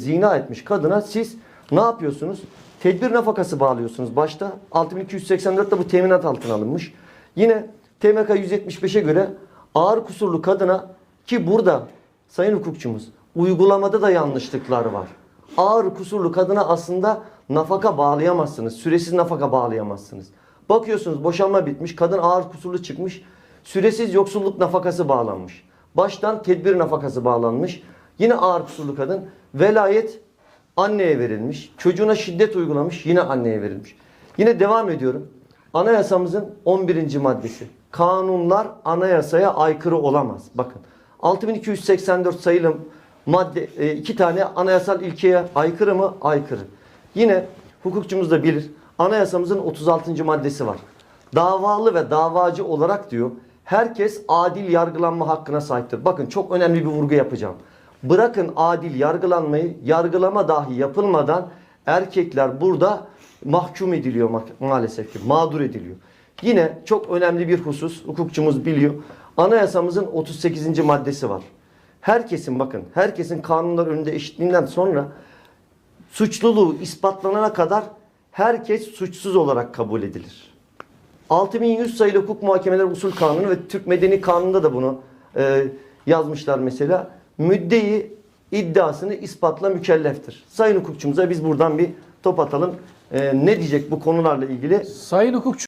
zina etmiş kadına siz ne yapıyorsunuz? Tedbir nafakası bağlıyorsunuz başta. 6284'te bu teminat altına alınmış. Yine TMK 175'e göre ağır kusurlu kadına ki burada sayın hukukçumuz uygulamada da yanlışlıklar var. Ağır kusurlu kadına aslında nafaka bağlayamazsınız. Süresiz nafaka bağlayamazsınız. Bakıyorsunuz boşanma bitmiş. Kadın ağır kusurlu çıkmış. Süresiz yoksulluk nafakası bağlanmış. Baştan tedbir nafakası bağlanmış. Yine ağır kusurlu kadın velayet anneye verilmiş. Çocuğuna şiddet uygulamış. Yine anneye verilmiş. Yine devam ediyorum. Anayasamızın 11. maddesi. Kanunlar anayasaya aykırı olamaz. Bakın 6284 sayılı madde e, iki tane anayasal ilkeye aykırı mı? Aykırı. Yine hukukçumuz da bilir. Anayasamızın 36. maddesi var. Davalı ve davacı olarak diyor herkes adil yargılanma hakkına sahiptir. Bakın çok önemli bir vurgu yapacağım. Bırakın adil yargılanmayı, yargılama dahi yapılmadan erkekler burada mahkum ediliyor ma- maalesef ki, mağdur ediliyor. Yine çok önemli bir husus, hukukçumuz biliyor. Anayasamızın 38. maddesi var. Herkesin bakın, herkesin kanunlar önünde eşitliğinden sonra suçluluğu ispatlanana kadar herkes suçsuz olarak kabul edilir. 6100 sayılı hukuk muhakemeleri usul kanunu ve Türk Medeni Kanunu'nda da bunu e, yazmışlar mesela. Müddeyi iddiasını ispatla mükelleftir. Sayın hukukçumuza biz buradan bir top atalım. E, ne diyecek bu konularla ilgili? Sayın hukukçu